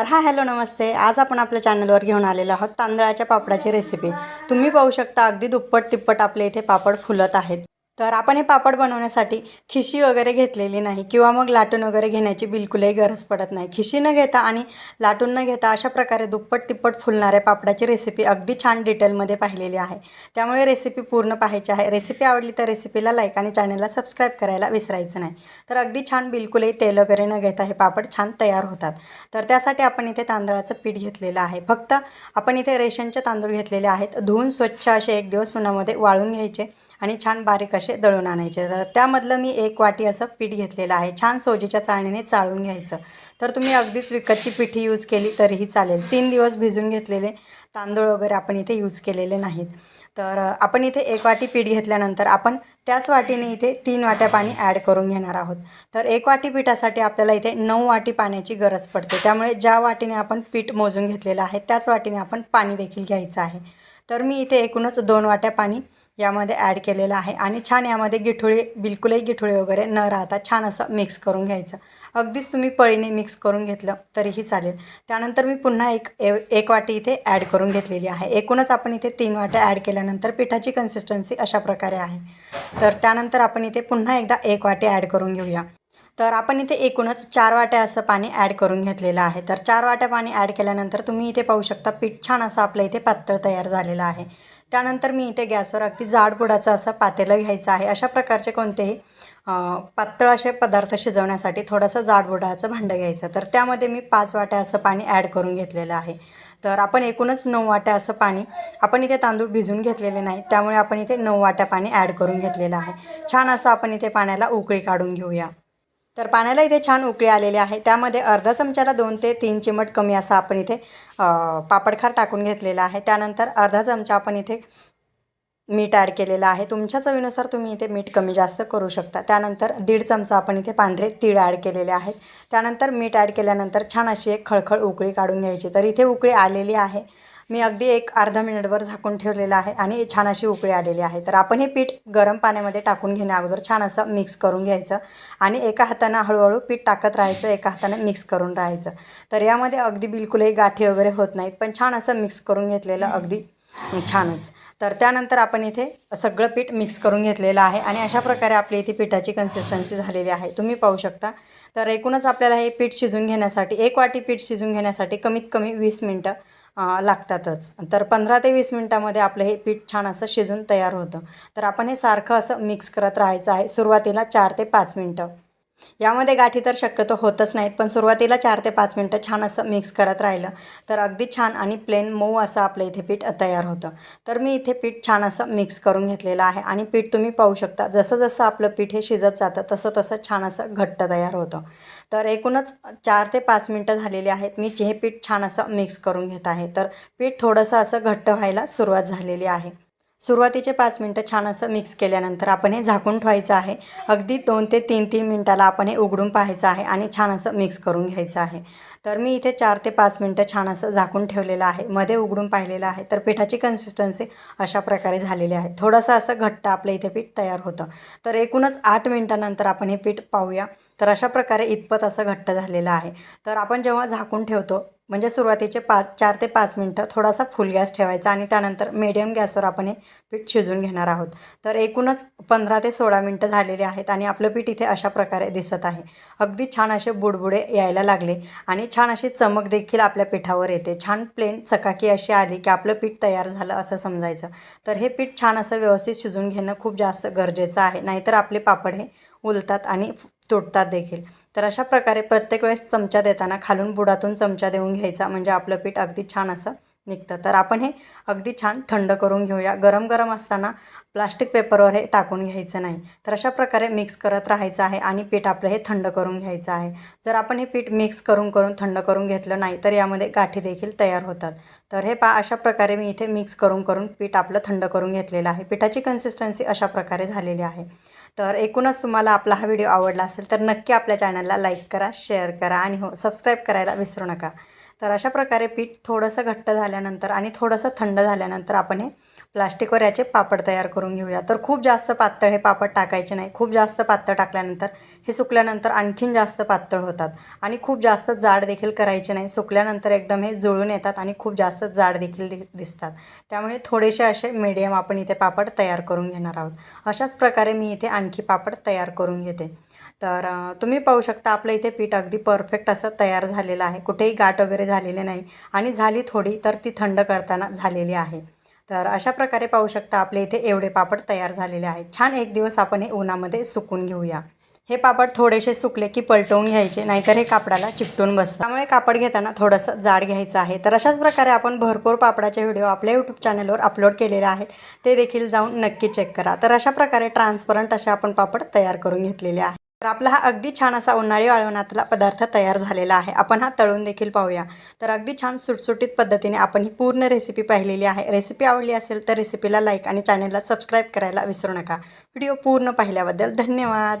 नमस्कार. हा हॅलो नमस्ते. आज आपण आपल्या चॅनलवर घेऊन आलेलो आहोत तांदळाच्या पापडाची रेसिपी तुम्ही पाहू शकता अगदी दुप्पट तिप्पट आपले इथे पापड फुलत आहेत. तर आपण हे पापड बनवण्यासाठी खिशी वगैरे घेतलेली नाही किंवा मग लाटून वगैरे घेण्याची बिलकुलही गरज पडत नाही. खिशी न घेता आणि लाटून न घेता अशा प्रकारे दुप्पट तिप्पट फुलणाऱ्या पापडाची रेसिपी अगदी छान डिटेलमध्ये पाहिलेली आहे. त्यामुळे रेसिपी पूर्ण पाहायची आहे. रेसिपी आवडली तर रेसिपीला लाईक आणि चॅनलला सबस्क्राईब करायला विसरायचं नाही. तर अगदी छान बिलकुलही तेल वगैरे न घेता हे पापड छान तयार होतात. तर त्यासाठी आपण इथे तांदळाचं पीठ घेतलेलं आहे. फक्त आपण इथे रेशनचे तांदूळ घेतलेले आहेत. धुवून स्वच्छ असे एक दिवस उन्हामध्ये वाळून घ्यायचे. आणि छान बारीक असे दळून आणायचे. तर त्यामधलं मी एक वाटी असं पीठ घेतलेलं आहे. छान सोजीच्या चाळणीने चाळून घ्यायचं. तर तुम्ही अगदीच विकतची पिठी यूज केली तरीही चालेल. तीन दिवस भिजून घेतलेले तांदूळ वगैरे आपण इथे यूज केलेले नाहीत. तर आपण इथे एक वाटी पीठ घेतल्यानंतर आपण त्याच वाटीने इथे तीन वाट्या पाणी ॲड करून घेणार आहोत. तर एक वाटी पिठासाठी आपल्याला इथे नऊ वाटी पाण्याची गरज पडते. त्यामुळे ज्या वाटीने आपण पीठ मोजून घेतलेलं आहे त्याच वाटीने आपण पाणी देखील घ्यायचं आहे. तर मी इथे एकूणच दोन वाट्या पाणी यामध्ये ॲड केलेलं आहे. आणि छान यामध्ये गिठोळी बिलकुलही गिठोळी वगैरे न राहता छान असं मिक्स करून घ्यायचं. अगदीच तुम्ही पळीने मिक्स करून घेतलं तरीही चालेल. त्यानंतर मी पुन्हा एक ए- एक वाटी इथे ॲड करून घेतलेली आहे. एकूणच आपण इथे तीन वाट्या ॲड केल्यानंतर पिठाची कन्सिस्टन्सी अशा प्रकारे आहे. तर त्यानंतर आपण इथे पुन्हा एकदा एक वाटी ॲड करून घेऊया. तर आपण इथे एकूणच चार वाट्या असं पाणी ॲड करून घेतलेलं आहे. तर चार वाट्या पाणी ॲड केल्यानंतर तुम्ही इथे पाहू शकता पीठ छान असं आपलं इथे पातळ तयार झालेलं आहे. त्यानंतर मी इथे गॅसवर अगदी जाड बुडाचं असं पातेलं घ्यायचं आहे. अशा प्रकारचे कोणतेही पातळ असे पदार्थ शिजवण्यासाठी थोडंसं जाड बुडाचं भांडं घ्यायचं. तर त्यामध्ये मी पाच वाट्या असं पाणी ॲड करून घेतलेलं आहे. तर आपण एकूणच नऊ वाट्या असं पाणी आपण इथे तांदूळ भिजून घेतलेले नाही त्यामुळे आपण इथे नऊ वाट्या पाणी ॲड करून घेतलेलं आहे. छान असं आपण इथे पाण्याला उकळी काढून घेऊया. तर पाण्याला इथे छान उकळी आलेली आहे. त्यामध्ये अर्धा चमच्याला दोन ते तीन चिमट कमी असा आपण इथे पापडखार टाकून घेतलेला आहे. त्यानंतर अर्धा चमचा आपण इथे मीठ ॲड केलेलं आहे. तुमच्या चवीनुसार तुम्ही इथे मीठ कमी जास्त करू शकता. त्यानंतर दीड चमचा आपण इथे पांढरे तीळ ॲड केलेले आहेत. त्यानंतर मीठ ॲड केल्यानंतर छान अशी एक खळखळ उकळी काढून घ्यायची. तर इथे उकळी आलेली आहे. मी अगदी एक अर्धा मिनिटभर झाकून ठेवलेलं आहे आणि छान अशी उकळी आलेली आहे. तर आपण हे पीठ गरम पाण्यामध्ये टाकून घेण्या अगोदर छान असं मिक्स करून घ्यायचं आणि एका हातानं हळूहळू पीठ टाकत राहायचं एका हातानं मिक्स करून राहायचं. तर यामध्ये अगदी बिलकुलही गाठी वगैरे होत नाहीत पण छान असं मिक्स करून घेतलेलं अगदी छानच. तर त्यानंतर आपण इथे सगळं पीठ मिक्स करून घेतलेलं आहे आणि अशा प्रकारे आपली इथे पिठाची कन्सिस्टन्सी झालेली आहे. तुम्ही पाहू शकता. तर एकूणच आपल्याला हे पीठ शिजून घेण्यासाठी एक वाटी पीठ शिजून घेण्यासाठी कमीत कमी वीस मिनटं लागतातच. तर पंधरा ते वीस मिनटामध्ये आपलं हे पीठ छान असं शिजून तयार होतं. तर आपण हे सारखं असं मिक्स करत राहायचं आहे सुरुवातीला चार ते पाच मिनटं. यामध्ये गाठी तर शक्यतो होतच नाहीत पण सुरुवातीला चार ते पाच मिनटं छान असं मिक्स करत राहिलं. तर अगदी छान आणि प्लेन मऊ असं आपलं इथे पीठ तयार होतं. तर मी इथे पीठ छान असं मिक्स करून घेतलेलं आहे आणि पीठ तुम्ही पाहू शकता जसं जसं आपलं पीठ हे शिजत जातं तसं तसं छान असं घट्ट तयार होतं. तर एकूणच चार ते पाच मिनटं झालेली आहेत. मी हे पीठ छान असं मिक्स करून घेत आहे. तर पीठ थोडंसं असं घट्ट व्हायला सुरुवात झालेली आहे. सुरुवातीचे पाच मिनटं छान असं मिक्स केल्यानंतर आपण हे झाकून ठेवायचं आहे. अगदी दोन ते तीन तीन मिनटाला आपण हे उघडून पाहायचं आहे आणि छान असं मिक्स करून घ्यायचं आहे. तर मी इथे चार ते पाच मिनटं छान असं झाकून ठेवलेलं आहे. मध्ये उघडून पाहिलेलं आहे. तर पिठाची कन्सिस्टन्सी अशा प्रकारे झालेली आहे. थोडंसं असं घट्ट आपलं इथे पीठ तयार होतं. तर एकूणच आठ मिनटानंतर आपण हे पीठ पाहूया. तर अशा प्रकारे इतपत असं घट्ट झालेलं आहे. तर आपण जेव्हा झाकून ठेवतो म्हणजे सुरुवातीचे पाच चार ते पाच मिनटं थोडासा फुल गॅस ठेवायचा आणि त्यानंतर मिडियम गॅसवर आपण हे पीठ शिजून घेणार आहोत. तर एकूणच पंधरा ते सोळा मिनटं झालेले आहेत आणि आपलं पीठ इथे अशा प्रकारे दिसत आहे. अगदी छान असे बुडबुडे यायला लागले आणि छान अशी चमक देखील आपल्या पिठावर येते. छान प्लेन चकाकी अशी आली की आपलं पीठ तयार झालं असं समजायचं. तर हे पीठ छान असं व्यवस्थित शिजून घेणं खूप जास्त गरजेचं आहे. नाहीतर आपले पापड हे उलतात आणि तुटतात देखील. तर अशा प्रकारे प्रत्येक वेळेस चमचा देताना खालून बुडातून चमचा देऊन घ्यायचा. म्हणजे आपलं पीठ अगदी छान असं निघतं. तर आपण हे अगदी छान थंड करून घेऊया. गरम गरम असताना प्लास्टिक पेपरवर हे टाकून घ्यायचं नाही. तर अशा प्रकारे मिक्स करत राहायचं आहे आणि पीठ आपलं हे थंड करून घ्यायचं आहे. जर आपण हे पीठ मिक्स करून करून थंड करून घेतलं नाही तर यामध्ये गाठी देखील तयार होतात. तर हे पा अशा प्रकारे मी इथे मिक्स करून करून पीठ आपलं थंड करून घेतलेलं आहे. पिठाची कन्सिस्टन्सी अशा प्रकारे झालेली आहे. तर एकूणच तुम्हाला आपला हा व्हिडिओ आवडला असेल तर नक्की आपल्या चॅनलला लाईक करा शेअर करा आणि हो सबस्क्राईब करायला विसरू नका. तर अशा प्रकारे पीठ थोडंसं घट्ट झाल्यानंतर आणि थोडंसं थंड झाल्यानंतर आपण हे प्लास्टिकवर याचे पापड तयार करून घेऊया. तर खूप जास्त पातळ हे पापड टाकायचे नाही. खूप जास्त पातळ टाकल्यानंतर हे सुकल्यानंतर आणखीन जास्त पातळ होतात. आणि खूप जास्त जाड देखील करायचे नाही. सुकल्यानंतर एकदम हे जुळून येतात आणि खूप जास्त जाड देखील दि दिसतात. त्यामुळे थोडेसे असे मीडियम आपण इथे पापड तयार करून घेणार आहोत. अशाच प्रकारे मी इथे आणखी पापड तयार करून घेते. तर तुम्ही पाहू शकता आपलं इथे पीठ अगदी परफेक्ट असं तयार झालेलं आहे. कुठेही गाठ वगैरे झालेले नाही आणि झाली थोडी तर ती थंड करताना झालेली आहे. तर अशा प्रकारे पाहू शकता आपले इथे एवढे पापड तयार झालेले आहेत. छान एक दिवस आपण हे उन्हामध्ये सुकून घेऊया. हे पापड थोडेसे सुकले की पलटवून घ्यायचे नाहीतर हे कापडाला चिकटून बसतं. त्यामुळे कापड घेताना थोडंसं जाड घ्यायचं आहे. तर अशाच प्रकारे आपण भरपूर पापडाचे व्हिडिओ आपल्या यूट्यूब चॅनलवर अपलोड केलेले आहेत. ते देखील जाऊन नक्की चेक करा. तर अशा प्रकारे ट्रान्सपरंट असे आपण पापड तयार करून घेतलेले आहे तर आपला हा अगदी छान असा उन्हाळी वाळवणातला पदार्थ तयार झालेला आहे. आपण हा तळून देखील पाहूया. तर अगदी छान सुटसुटीत पद्धतीने आपण ही पूर्ण रेसिपी पाहिलेली आहे. रेसिपी आवडली असेल तर रेसिपीला लाईक आणि चॅनलला सबस्क्राईब करायला विसरू नका. व्हिडिओ पूर्ण पाहिल्याबद्दल धन्यवाद.